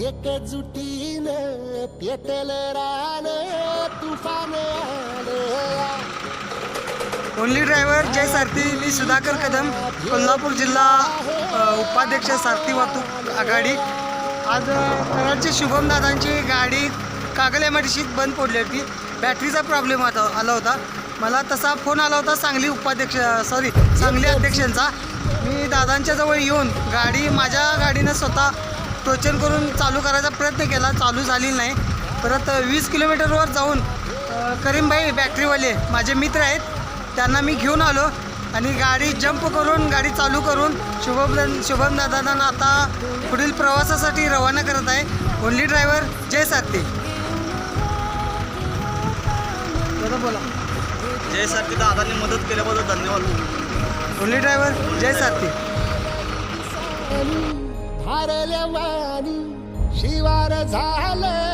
एकजुटीनं पेटल रान तुफान आलं. ओनली ड्रायव्हर जय सारथी मी सुधाकर कदम कोल्हापूर जिल्हा उपाध्यक्ष सारथी वाहतूक आघाडी. आज अ, कराडचे शुभम दादांची गाडी कागल एम आय टी बंद पडली होती. बॅटरीचा प्रॉब्लेम आता आला होता. मला तसा फोन आला होता सांगली उपाध्यक्ष सॉरी सांगली अध्यक्षांचा. मी दादांच्या जवळ येऊन गाडी माझ्या गाडीनं स्वतः टोचन करून चालू करायचा प्रयत्न केला. चालू झाली नाही. परत वीस किलोमीटरवर जाऊन अ, करीमभाई बॅटरीवाले माझे मित्र आहेत त्यांना मी घेऊन आलो आणि गाडी जंप करून गाडी चालू करून शुभम शुभम दादांना आता पुढील प्रवासासाठी रवाना करत आहे. ओनली ड्रायव्हर जय सारथी. दादा बोला. जय सारथी दादांनी मदत केल्याबद्दल धन्यवाद. ओनली ड्रायव्हर जय सारथी. भारल्या वाणी शिवार झालं.